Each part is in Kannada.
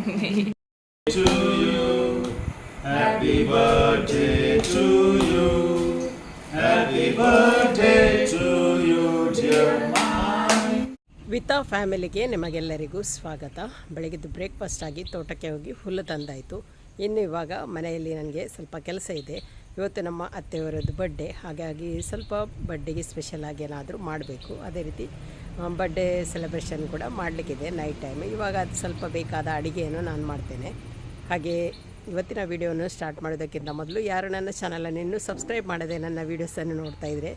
to you. Happy birthday to you. Happy birthday to you, dear. ವಿತಾ ಫ್ಯಾಮಿಲಿಗೆ ನಿಮಗೆಲ್ಲರಿಗೂ ಸ್ವಾಗತ ಬೆಳಗಿದ್ದು ಬ್ರೇಕ್ಫಾಸ್ಟ್ ಆಗಿ ತೋಟಕ್ಕೆ ಹೋಗಿ ಹುಲ್ಲು ತಂದಾಯಿತು ಇನ್ನು ಇವಾಗ ಮನೆಯಲ್ಲಿ ನನಗೆ ಸ್ವಲ್ಪ ಕೆಲಸ ಇದೆ ಇವತ್ತು ನಮ್ಮ ಅತ್ತೆಯವರದ್ದು ಬಡ್ಡೆ ಹಾಗಾಗಿ ಸ್ವಲ್ಪ ಬಡ್ಡೆಗೆ ಸ್ಪೆಷಲ್ ಆಗಿ ಏನಾದರೂ ಮಾಡಬೇಕು. ಅದೇ ರೀತಿ ಬಡ್ಡೆ ಸೆಲೆಬ್ರೇಷನ್ ಕೂಡ ಮಾಡಲಿಕ್ಕಿದೆ ನೈಟ್ ಟೈಮ್ ಇವಾಗ ಅದು ಸ್ವಲ್ಪ ಬೇಕಾದ ಅಡುಗೆಯನ್ನು ನಾನು ಮಾಡ್ತೇನೆ. ಹಾಗೆ ಇವತ್ತಿನ ವಿಡಿಯೋವನ್ನು ಸ್ಟಾರ್ಟ್ ಮಾಡೋದಕ್ಕಿಂತ ಮೊದಲು ಯಾರು ನನ್ನ ಚಾನಲನ್ನು ಇನ್ನೂ ಸಬ್ಸ್ಕ್ರೈಬ್ ಮಾಡದೆ ನನ್ನ ವೀಡಿಯೋಸನ್ನು ನೋಡ್ತಾ ಇದ್ದರೆ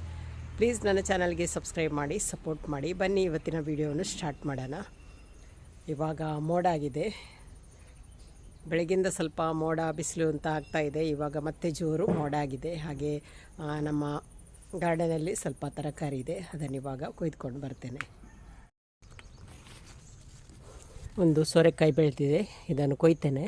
ಪ್ಲೀಸ್ ನನ್ನ ಚಾನಲ್ಗೆ ಸಬ್ಸ್ಕ್ರೈಬ್ ಮಾಡಿ ಸಪೋರ್ಟ್ ಮಾಡಿ. ಬನ್ನಿ ಇವತ್ತಿನ ವಿಡಿಯೋವನ್ನು ಸ್ಟಾರ್ಟ್ ಮಾಡೋಣ. ಇವಾಗ ಮೋಡ ಆಗಿದೆ. ಬೆಳಗಿಂದ ಸ್ವಲ್ಪ ಮೋಡ ಬಿಸಿಲು ಅಂತ ಆಗ್ತಾ ಇದೆ. ಇವಾಗ ಮತ್ತೆ ಜೋರು ಮೋಡ ಆಗಿದೆ. ಹಾಗೆ ನಮ್ಮ ಗಾರ್ಡನಲ್ಲಿ ಸ್ವಲ್ಪ ತರಕಾರಿ ಇದೆ. ಅದನ್ನು ಇವಾಗ ಕೊಯ್ದುಕೊಂಡು ಬರ್ತೇನೆ. ಒಂದು ಸೋರೆಕಾಯಿ ಬೆಳೆದಿದೆ. ಇದನ್ನು ಕೊಯ್ತೇನೆ.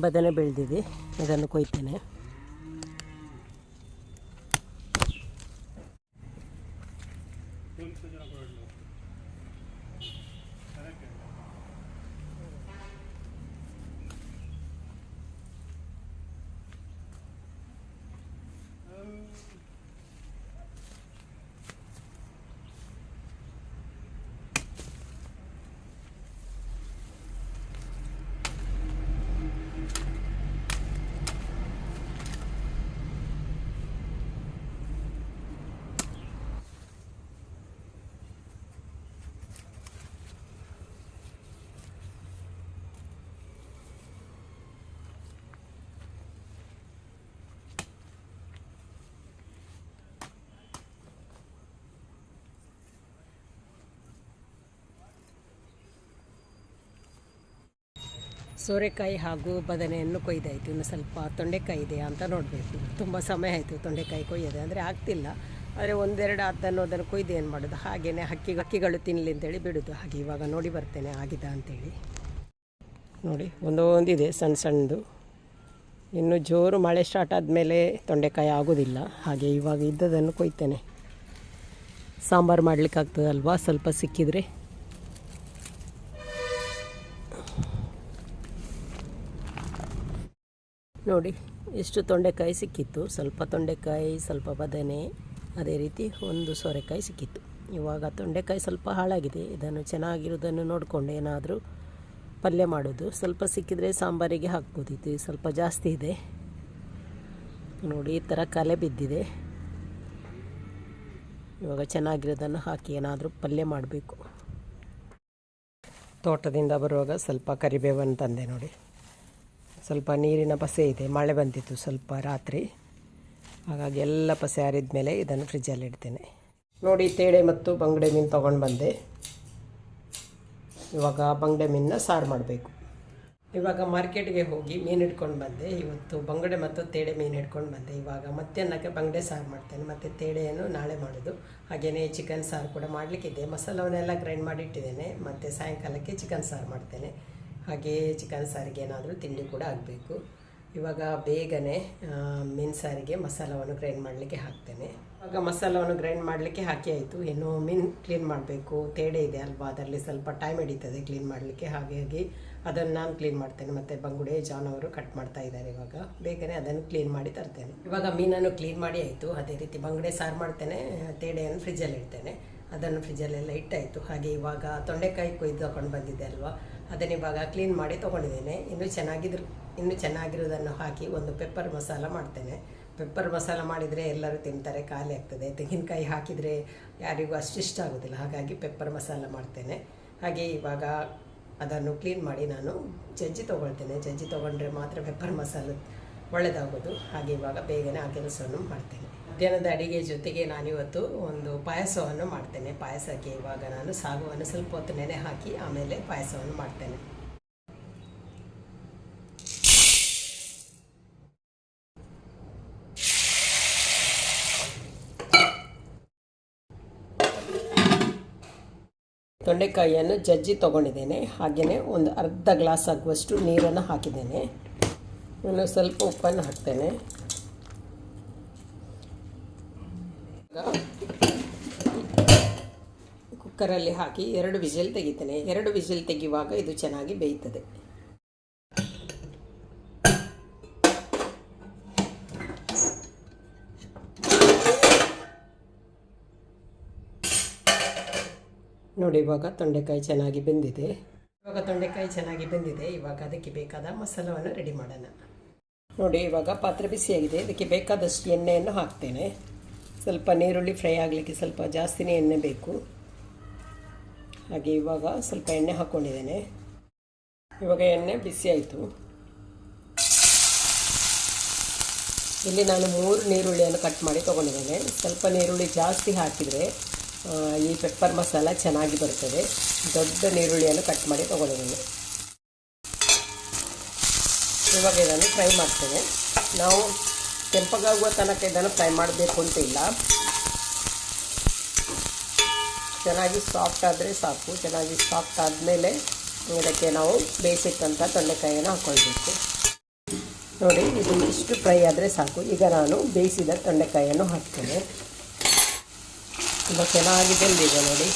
ಬದನೆ ಬೆಳೆದಿದೆ. ಅದನ್ನು ಕೊಯ್ತೇನೆ. ಸೋರೆಕಾಯಿ ಹಾಗೂ ಬದನೆಯನ್ನು ಕೊಯ್ದಾಯಿತು. ಇನ್ನು ಸ್ವಲ್ಪ ತೊಂಡೆಕಾಯಿ ಇದೆಯಾ ಅಂತ ನೋಡಬೇಕು. ತುಂಬ ಸಮಯ ಆಯಿತು ತೊಂಡೆಕಾಯಿ ಕೊಯ್ಯೋದೆ. ಅಂದರೆ ಆಗ್ತಿಲ್ಲ. ಆದರೆ ಒಂದೆರಡು ಅದನ್ನು ಅದನ್ನು ಕೊಯ್ದು ಏನು ಮಾಡೋದು? ಹಾಗೆಯೇ ಹಕ್ಕಿ ಹಕ್ಕಿಗಳು ತಿನ್ನಲಿ ಅಂತೇಳಿ ಬಿಡೋದು. ಹಾಗೆ ಇವಾಗ ನೋಡಿ ಬರ್ತೇನೆ ಆಗಿದೆ ಅಂತೇಳಿ. ನೋಡಿ ಒಂದೊಂದಿದೆ ಸಣ್ಣ ಸಣ್ಣದು. ಇನ್ನು ಜೋರು ಮಳೆ ಸ್ಟಾರ್ಟ್ ಆದಮೇಲೆ ತೊಂಡೆಕಾಯಿ ಆಗೋದಿಲ್ಲ. ಹಾಗೆ ಇವಾಗ ಇದ್ದದನ್ನು ಕೊಯ್ತೇನೆ. ಸಾಂಬಾರು ಮಾಡಲಿಕ್ಕಾಗ್ತದಲ್ವಾ? ಸ್ವಲ್ಪ ಸಿಕ್ಕಿದರೆ. ನೋಡಿ ಎಷ್ಟು ತೊಂಡೆಕಾಯಿ ಸಿಕ್ಕಿತ್ತು. ಸ್ವಲ್ಪ ತೊಂಡೆಕಾಯಿ, ಸ್ವಲ್ಪ ಬದನೆ, ಅದೇ ರೀತಿ ಒಂದು ಸೋರೆಕಾಯಿ ಸಿಕ್ಕಿತ್ತು. ಇವಾಗ ತೊಂಡೆಕಾಯಿ ಸ್ವಲ್ಪ ಹಾಳಾಗಿದೆ. ಇದನ್ನು ಚೆನ್ನಾಗಿರೋದನ್ನು ನೋಡಿಕೊಂಡು ಏನಾದರೂ ಪಲ್ಯ ಮಾಡೋದು. ಸ್ವಲ್ಪ ಸಿಕ್ಕಿದರೆ ಸಾಂಬಾರಿಗೆ ಹಾಕ್ಬೋದಿತ್ತು. ಸ್ವಲ್ಪ ಜಾಸ್ತಿ ಇದೆ. ನೋಡಿ, ಈ ಥರ ಕಲೆ ಬಿದ್ದಿದೆ. ಇವಾಗ ಚೆನ್ನಾಗಿರೋದನ್ನು ಹಾಕಿ ಏನಾದರೂ ಪಲ್ಯ ಮಾಡಬೇಕು. ತೋಟದಿಂದ ಬರುವಾಗ ಸ್ವಲ್ಪ ಕರಿಬೇವನ್ನು ತಂದೆ ನೋಡಿ. ಸ್ವಲ್ಪ ನೀರಿನ ಪಸೆ ಇದೆ. ಮಳೆ ಬಂದಿತ್ತು ಸ್ವಲ್ಪ ರಾತ್ರಿ. ಹಾಗಾಗಿ ಎಲ್ಲ ಪಸೆ ಆರಿದ ಮೇಲೆ ಇದನ್ನು ಫ್ರಿಜ್ಜಲ್ಲಿ ಇಡ್ತೇನೆ. ನೋಡಿ, ತೇಡೆ ಮತ್ತು ಬಂಗಡೆ ಮೀನು ತೊಗೊಂಡು ಬಂದೆ. ಇವಾಗ ಬಂಗಡೆ ಮೀನನ್ನ ಸಾರು ಮಾಡಬೇಕು. ಇವಾಗ ಮಾರ್ಕೆಟ್ಗೆ ಹೋಗಿ ಮೀನು ಹಿಡ್ಕೊಂಡು ಬಂದೆ. ಇವತ್ತು ಬಂಗಡೆ ಮತ್ತು ತೇಡೆ ಮೀನು ಹಿಡ್ಕೊಂಡು ಬಂದೆ. ಇವಾಗ ಮಧ್ಯಾಹ್ನಕ್ಕೆ ಬಂಗಡೆ ಸಾರು ಮಾಡ್ತೇನೆ. ಮತ್ತು ತೇಡೆಯನ್ನು ನಾಳೆ ಮಾಡೋದು. ಹಾಗೆಯೇ ಚಿಕನ್ ಸಾರು ಕೂಡ ಮಾಡಲಿಕ್ಕಿದೆ. ಮಸಾಲವನ್ನೆಲ್ಲ ಗ್ರೈಂಡ್ ಮಾಡಿ ಇಟ್ಟಿದ್ದೇನೆ. ಮತ್ತು ಸಾಯಂಕಾಲಕ್ಕೆ ಚಿಕನ್ ಸಾರು ಮಾಡ್ತೇನೆ. ಹಾಗೆಯೇ ಚಿಕನ್ ಸಾರಿಗೆ ಏನಾದರೂ ತಿಂಡಿ ಕೂಡ ಆಗಬೇಕು. ಇವಾಗ ಬೇಗನೆ ಮೀನು ಸಾರಿಗೆ ಮಸಾಲವನ್ನು ಗ್ರೈಂಡ್ ಮಾಡಲಿಕ್ಕೆ ಹಾಕ್ತೇನೆ. ಇವಾಗ ಮಸಾಲವನ್ನು ಗ್ರೈಂಡ್ ಮಾಡಲಿಕ್ಕೆ ಹಾಕಿ ಆಯಿತು. ಇನ್ನು ಮೀನು ಕ್ಲೀನ್ ಮಾಡಬೇಕು. ತೇಡೆ ಇದೆ ಅಲ್ವಾ? ಅದರಲ್ಲಿ ಸ್ವಲ್ಪ ಟೈಮ್ ಹಿಡಿತದೆ ಕ್ಲೀನ್ ಮಾಡಲಿಕ್ಕೆ. ಹಾಗಾಗಿ ಅದನ್ನು ನಾನು ಕ್ಲೀನ್ ಮಾಡ್ತೇನೆ. ಮತ್ತು ಬಂಗುಡೆ, ಜಾನ್ ಅವರು ಕಟ್ ಮಾಡ್ತಾ ಇದ್ದಾರೆ ಇವಾಗ. ಬೇಗನೆ ಅದನ್ನು ಕ್ಲೀನ್ ಮಾಡಿ ತರ್ತೇನೆ. ಇವಾಗ ಮೀನನ್ನು ಕ್ಲೀನ್ ಮಾಡಿ ಆಯಿತು. ಅದೇ ರೀತಿ ಬಂಗುಡೆ ಸಾರು ಮಾಡ್ತೇನೆ. ತೇಡೆಯನ್ನು ಫ್ರಿಜ್ಜಲ್ಲಿ ಇಡ್ತೇನೆ. ಅದನ್ನು ಫ್ರಿಜ್ಜಲ್ಲೆಲ್ಲ ಇಟ್ಟಾಯಿತು. ಹಾಗೆ ಇವಾಗ ತೊಂಡೆಕಾಯಿ ಕೊಯ್ದು ಹಾಕೊಂಡು ಬಂದಿದ್ದೆ ಅಲ್ವಾ? ಅದನ್ನು ಇವಾಗ ಕ್ಲೀನ್ ಮಾಡಿ ತೊಗೊಂಡಿದ್ದೇನೆ. ಇನ್ನೂ ಚೆನ್ನಾಗಿದ್ರು, ಇನ್ನೂ ಚೆನ್ನಾಗಿರೋದನ್ನು ಹಾಕಿ ಒಂದು ಪೆಪ್ಪರ್ ಮಸಾಲ ಮಾಡ್ತೇನೆ. ಪೆಪ್ಪರ್ ಮಸಾಲ ಮಾಡಿದರೆ ಎಲ್ಲರೂ ತಿಂತಾರೆ, ಖಾಲಿ ಆಗ್ತದೆ. ತೆಂಗಿನಕಾಯಿ ಹಾಕಿದರೆ ಯಾರಿಗೂ ಅಷ್ಟು ಇಷ್ಟ ಆಗೋದಿಲ್ಲ. ಹಾಗಾಗಿ ಪೆಪ್ಪರ್ ಮಸಾಲ ಮಾಡ್ತೇನೆ. ಹಾಗೆ ಇವಾಗ ಅದನ್ನು ಕ್ಲೀನ್ ಮಾಡಿ ನಾನು ಜಜ್ಜಿ ತೊಗೊಳ್ತೇನೆ. ಜಜ್ಜಿ ತೊಗೊಂಡ್ರೆ ಮಾತ್ರ ಪೆಪ್ಪರ್ ಮಸಾಲ ಒಳ್ಳೆಯದಾಗೋದು ಹಾಗೆ ಇವಾಗ ಬೇಗನೆ ಆ ಕೆಲಸವನ್ನು ಮಾಡ್ತೇನೆ. ಮಧ್ಯಾಹ್ನದ ಅಡಿಗೆ ಜೊತೆಗೆ ನಾನಿವತ್ತು ಒಂದು ಪಾಯಸವನ್ನು ಮಾಡ್ತೇನೆ. ಪಾಯಸಕ್ಕೆ ಇವಾಗ ನಾನು ಸಾಗುವನ್ನು ಸ್ವಲ್ಪ ಹೊತ್ತು ನೆನೆ ಹಾಕಿ ಆಮೇಲೆ ಪಾಯಸವನ್ನು ಮಾಡ್ತೇನೆ. ತೊಂಡೆಕಾಯಿಯನ್ನು ಜಜ್ಜಿ ತೊಗೊಂಡಿದ್ದೇನೆ. ಹಾಗೆಯೇ ಒಂದು ಅರ್ಧ ಗ್ಲಾಸ್ ಆಗುವಷ್ಟು ನೀರನ್ನು ಹಾಕಿದ್ದೇನೆ. ಇನ್ನು ಸ್ವಲ್ಪ ಉಪ್ಪನ್ನು ಹಾಕ್ತೇನೆ. ಕುಕ್ಕರಲ್ಲಿ ಹಾಕಿ ಎರಡು ವಿಜಿಲ್ ತೆಗಿತೇನೆ. ಎರಡು ವಿಜಿಲ್ ತೆಗೆಯುವಾಗ ಇದು ಚೆನ್ನಾಗಿ ಬೇಯ್ತದೆ. ನೋಡಿ, ಇವಾಗ ತೊಂಡೆಕಾಯಿ ಚೆನ್ನಾಗಿ ಬೆಂದಿದೆ. ಇವಾಗ ತೊಂಡೆಕಾಯಿ ಚೆನ್ನಾಗಿ ಬೆಂದಿದೆ. ಇವಾಗ ಅದಕ್ಕೆ ಬೇಕಾದ ಮಸಾಲವನ್ನು ರೆಡಿ ಮಾಡೋಣ. ನೋಡಿ, ಇವಾಗ ಪಾತ್ರೆ ಬಿಸಿಯಾಗಿದೆ. ಇದಕ್ಕೆ ಬೇಕಾದಷ್ಟು ಎಣ್ಣೆಯನ್ನು ಹಾಕ್ತೇನೆ. ಸ್ವಲ್ಪ ನೀರುಳ್ಳಿ ಫ್ರೈ ಆಗಲಿಕ್ಕೆ ಸ್ವಲ್ಪ ಜಾಸ್ತಿನೇ ಎಣ್ಣೆ ಬೇಕು. ಹಾಗೆ ಇವಾಗ ಸ್ವಲ್ಪ ಎಣ್ಣೆ ಹಾಕ್ಕೊಂಡಿದ್ದೇನೆ ಇವಾಗ ಎಣ್ಣೆ ಬಿಸಿ ಆಯಿತು. ಇಲ್ಲಿ ನಾನು ಮೂರು ನೀರುಳ್ಳಿಯನ್ನು ಕಟ್ ಮಾಡಿ ತೊಗೊಂಡಿದ್ದೇನೆ. ಸ್ವಲ್ಪ ನೀರುಳ್ಳಿ ಜಾಸ್ತಿ ಹಾಕಿದರೆ ಈ ಪೆಪ್ಪರ್ ಮಸಾಲ ಚೆನ್ನಾಗಿ ಬರ್ತದೆ. ದೊಡ್ಡ ನೀರುಳ್ಳಿಯನ್ನು ಕಟ್ ಮಾಡಿ ತೊಗೊಂಡಿದ್ದೇನೆ. ಇವಾಗ ಇದನ್ನು ಫ್ರೈ ಮಾಡ್ತೇನೆ. ನಾವು ಕೆಂಪಗಾಗುವ ತನಕ ಇದನ್ನು ಫ್ರೈ ಮಾಡಬೇಕು ಅಂತ ಇಲ್ಲ. ಚೆನ್ನಾಗಿ ಸಾಫ್ಟ್ ಆದರೆ ಸಾಕು. ಚೆನ್ನಾಗಿ ಸಾಫ್ಟ್ ಆದಮೇಲೆ ಇದಕ್ಕೆ ನಾವು ಅಂತ ತೊಂಡೆಕಾಯಿಯನ್ನು ಹಾಕ್ಕೊಳ್ಬೇಕು ನೋಡಿ, ಇದು ಇಷ್ಟು ಫ್ರೈ ಆದರೆ ಸಾಕು. ಈಗ ನಾನು ಬೇಯಿಸಿದ ತೊಂಡೆಕಾಯಿಯನ್ನು ಹಾಕ್ತೇನೆ. ತುಂಬ ಚೆನ್ನಾಗಿ ಬೆಂದಿದೆ ನೋಡಿ.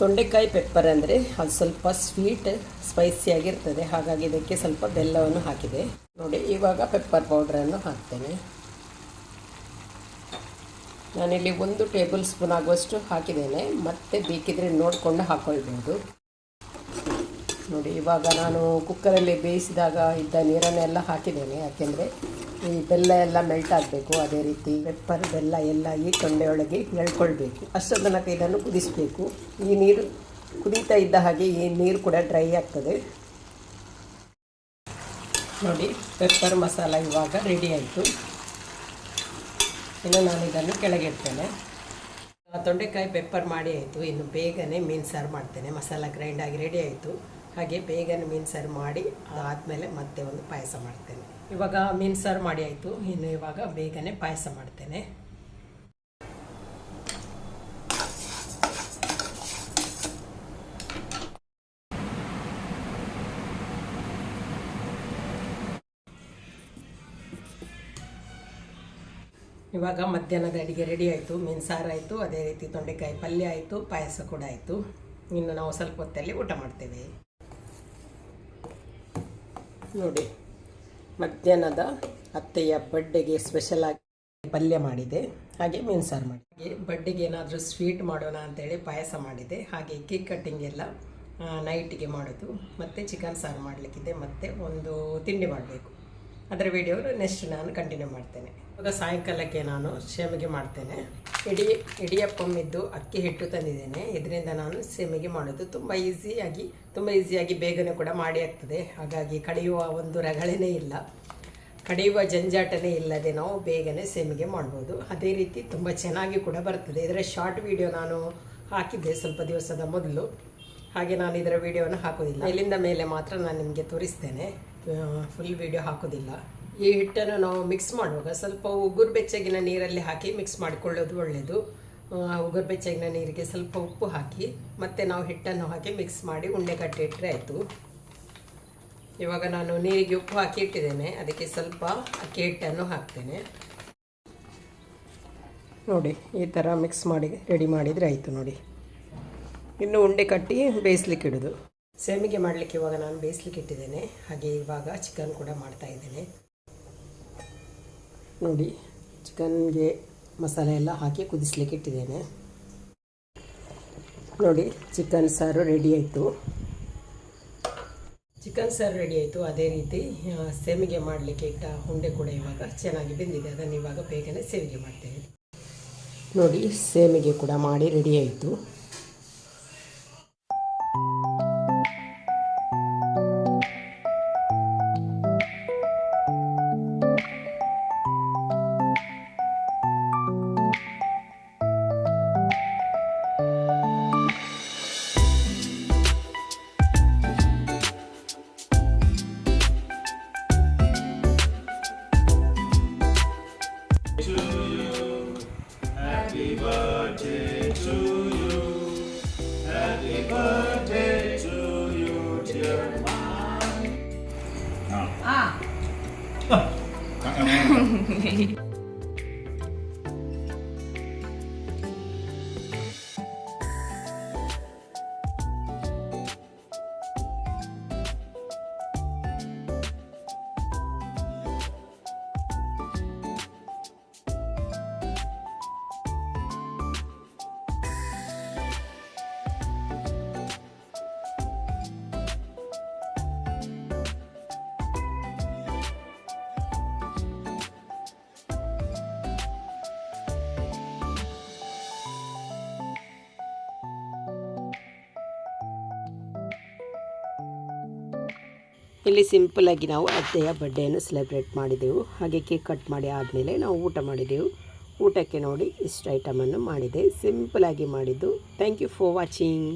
ತೊಂಡೆಕಾಯಿ ಪೆಪ್ಪರ್ ಅಂದರೆ ಅದು ಸ್ವಲ್ಪ ಸ್ವೀಟ್ ಸ್ಪೈಸಿಯಾಗಿರ್ತದೆ ಹಾಗಾಗಿ ಇದಕ್ಕೆ ಸ್ವಲ್ಪ ಬೆಲ್ಲವನ್ನು ಹಾಕಿದೆ. ನೋಡಿ, ಇವಾಗ ಪೆಪ್ಪರ್ ಪೌಡ್ರನ್ನು ಹಾಕ್ತೇನೆ. ನಾನಿಲ್ಲಿ ಒಂದು ಟೇಬಲ್ ಸ್ಪೂನ್ ಆಗುವಷ್ಟು ಹಾಕಿದ್ದೇನೆ. ಮತ್ತೆ ಬೇಕಿದ್ರೆ ನೋಡಿಕೊಂಡು ಹಾಕ್ಕೊಳ್ಬೋದು ನೋಡಿ, ಇವಾಗ ನಾನು ಕುಕ್ಕರಲ್ಲಿ ಬೇಯಿಸಿದಾಗ ಇದ್ದ ನೀರನ್ನೆಲ್ಲ ಹಾಕಿದ್ದೇನೆ. ಯಾಕೆಂದರೆ ಈ ಬೆಲ್ಲ ಎಲ್ಲ ಮೆಲ್ಟ್ ಆಗಬೇಕು, ಅದೇ ರೀತಿ ಪೆಪ್ಪರ್ ಬೆಲ್ಲ ಎಲ್ಲ ಈ ತೊಂಡೆಯೊಳಗೆ ಎಳ್ಕೊಳ್ಬೇಕು ಅಷ್ಟು ತನಕ ಇದನ್ನು ಕುದಿಸಬೇಕು. ಈ ನೀರು ಕುದೀತಾ ಇದ್ದ ಹಾಗೆ ಈ ನೀರು ಕೂಡ ಡ್ರೈ ಆಗ್ತದೆ. ನೋಡಿ ಪೆಪ್ಪರ್ ಮಸಾಲ ಇವಾಗ ರೆಡಿ ಆಯಿತು. ಇನ್ನು ನಾನು ಇದನ್ನು ಕೆಳಗೆ ಇಡ್ತೇನೆ ಆ ತೊಂಡೆಕಾಯಿ ಪೆಪ್ಪರ್ ಮಾಡಿ ಆಯಿತು. ಇನ್ನು ಬೇಗನೆ ಮೀನು ಸಾರು ಮಾಡ್ತೇನೆ. ಮಸಾಲ ಗ್ರೈಂಡ್ ಆಗಿ ರೆಡಿ ಆಯಿತು. ಹಾಗೆ ಬೇಗನೆ ಮೀನು ಸಾರು ಮಾಡಿ ಆದಮೇಲೆ ಮತ್ತೆ ಒಂದು ಪಾಯಸ ಮಾಡ್ತೇನೆ. ಇವಾಗ ಮೀನು ಸಾರು ಮಾಡಿ ಆಯಿತು. ಇನ್ನು ಇವಾಗ ಬೇಗನೆ ಪಾಯಸ ಮಾಡ್ತೇನೆ. ಇವಾಗ ಮಧ್ಯಾಹ್ನದ ಅಡಿಗೆ ರೆಡಿ ಆಯಿತು. ಮೀನು ಸಾರು ಆಯಿತು. ಅದೇ ರೀತಿ ತೊಂಡೆಕಾಯಿ ಪಲ್ಯ ಆಯಿತು. ಪಾಯಸ ಕೂಡ ಆಯಿತು. ಇನ್ನು ನಾವು ಸ್ವಲ್ಪ ಹೊತ್ತಲ್ಲಿ ಊಟ ಮಾಡ್ತೇವೆ. ನೋಡಿ. ಮಧ್ಯಾಹ್ನದ ಅತ್ತೆಯ ಬಡ್ಡೆಗೆ ಸ್ಪೆಷಲ್ ಆಗಿ ಪಲ್ಯ ಮಾಡಿದೆ. ಹಾಗೆ ಮೀನು ಸಾರು ಮಾಡಿ ಹಾಗೆ ಬರ್ಡೆಗೆ ಏನಾದರೂ ಸ್ವೀಟ್ ಮಾಡೋಣ ಅಂತೇಳಿ ಪಾಯಸ ಮಾಡಿದೆ. ಹಾಗೆ ಕೇಕ್ ಕಟ್ಟಿಂಗ್ ಎಲ್ಲ ನೈಟಿಗೆ ಮಾಡೋದು. ಮತ್ತು ಚಿಕನ್ ಸಾರು ಮಾಡಲಿಕ್ಕಿದೆ. ಮತ್ತು ಒಂದು ತಿಂಡಿ ಮಾಡಬೇಕು. ಅದರ ವಿಡಿಯೋ ನೆಕ್ಸ್ಟ್ ನಾನು ಕಂಟಿನ್ಯೂ ಮಾಡ್ತೇನೆ. ಇವಾಗ ಸಾಯಂಕಾಲಕ್ಕೆ ನಾನು ಸೇಮಿಗೆ ಮಾಡ್ತೇನೆ. ಇಡಿ, ಇಡಿಯಪ್ಪಮ್ಮಿದ್ದು ಅಕ್ಕಿ ಹಿಟ್ಟು ತಂದಿದ್ದೇನೆ. ಇದರಿಂದ ನಾನು ಸೇಮಿಗೆ ಮಾಡೋದು ತುಂಬ ಈಸಿಯಾಗಿ ತುಂಬ ಈಸಿಯಾಗಿ ಬೇಗನೆ ಕೂಡ ಮಾಡಿ ಆಗ್ತದೆ. ಹಾಗಾಗಿ ಕಡಿಯುವ ಒಂದು ರಗಳೆನೇ ಇಲ್ಲ. ಕಡಿಯುವ ಜಂಜಾಟನೇ ಇಲ್ಲದೆ ನಾವು ಬೇಗನೆ ಸೇಮಿಗೆ ಮಾಡ್ಬೋದು. ಅದೇ ರೀತಿ ತುಂಬ ಚೆನ್ನಾಗಿ ಕೂಡ ಬರ್ತದೆ. ಇದರ ಶಾರ್ಟ್ ವಿಡಿಯೋ ನಾನು ಹಾಕಿದ್ದೆ ಸ್ವಲ್ಪ ದಿವಸದ ಮೊದಲು. ಹಾಗೆ ನಾನು ಇದರ ವಿಡಿಯೋನ ಹಾಕೋದಿಲ್ಲ. ಇಲ್ಲಿಂದ ಮೇಲೆ ಮಾತ್ರ ನಾನು ನಿಮಗೆ ತೋರಿಸ್ತೇನೆ. ಫುಲ್ ವಿಡಿಯೋ ಹಾಕೋದಿಲ್ಲ. ಈ ಹಿಟ್ಟನ್ನು ನಾವು ಮಿಕ್ಸ್ ಮಾಡುವಾಗ ಸ್ವಲ್ಪ ಉಗುರು ಬೆಚ್ಚಗಿನ ನೀರಲ್ಲಿ ಹಾಕಿ ಮಿಕ್ಸ್ ಮಾಡಿಕೊಳ್ಳೋದು ಒಳ್ಳೆಯದು ಉಗುರು ಬೆಚ್ಚಗಿನ ನೀರಿಗೆ ಸ್ವಲ್ಪ ಉಪ್ಪು ಹಾಕಿ ಮತ್ತೆ ನಾವು ಹಿಟ್ಟನ್ನು ಹಾಕಿ ಮಿಕ್ಸ್ ಮಾಡಿ ಉಂಡೆ ಕಟ್ಟಿ ಇಟ್ಟರೆ ಆಯಿತು. ಇವಾಗ ನಾನು ನೀರಿಗೆ ಉಪ್ಪು ಹಾಕಿ ಇಟ್ಟಿದ್ದೇನೆ. ಅದಕ್ಕೆ ಸ್ವಲ್ಪ ಅಕ್ಕಿ ಹಿಟ್ಟನ್ನು ಹಾಕ್ತೇನೆ. ನೋಡಿ, ಈ ಥರ ಮಿಕ್ಸ್ ಮಾಡಿ ರೆಡಿ ಮಾಡಿದರೆ ಆಯಿತು ನೋಡಿ. ಇನ್ನು ಉಂಡೆ ಕಟ್ಟಿ ಬೇಯಿಸ್ಲಿಕ್ಕೆ ಇಡೋದು. ಸೇಮಿಗೆ ಮಾಡಲಿಕ್ಕೆ ಇವಾಗ ನಾನು ಬೇಯಿಸ್ಲಿಕ್ಕೆ ಇಟ್ಟಿದ್ದೇನೆ. ಹಾಗೆ ಇವಾಗ ಚಿಕನ್ ಕೂಡ ಮಾಡ್ತಾ ಇದ್ದೇನೆ. ನೋಡಿ, ಚಿಕನ್ಗೆ ಮಸಾಲೆ ಎಲ್ಲ ಹಾಕಿ ಕುದಿಸ್ಲಿಕ್ಕೆ ಇಟ್ಟಿದ್ದೇನೆ. ನೋಡಿ, ಚಿಕನ್ ಸಾರು ರೆಡಿ ಆಯಿತು. ಚಿಕನ್ ಸಾರು ರೆಡಿ ಆಯಿತು. ಅದೇ ರೀತಿ ಸೇಮಿಗೆ ಮಾಡಲಿಕ್ಕೆ ಇಟ್ಟ ಹುಂಡೆ ಕೂಡ ಇವಾಗ ಚೆನ್ನಾಗಿ ಬೆಂದಿದೆ. ಅದನ್ನು ಇವಾಗ ಬೇಗನೆ ಸೇವಿಗೆ ಮಾಡ್ತೇವೆ. ನೋಡಿ, ಸೇಮಿಗೆ ಕೂಡ ಮಾಡಿ ರೆಡಿ ಆಯಿತು. Bye. ಇಲ್ಲಿ ಸಿಂಪಲಾಗಿ ನಾವು ಅತ್ತೆಯ ಬರ್ಡೇಯನ್ನು ಸೆಲೆಬ್ರೇಟ್ ಮಾಡಿದೆವು. ಹಾಗೆ ಕೇಕ್ ಕಟ್ ಮಾಡಿ ಆದಮೇಲೆ ನಾವು ಊಟ ಮಾಡಿದೆವು. ಊಟಕ್ಕೆ ನೋಡಿ ಇಷ್ಟು ಐಟಮನ್ನು ಮಾಡಿದೆ. ಸಿಂಪಲಾಗಿ ಮಾಡಿದ್ದು. Thank you for watching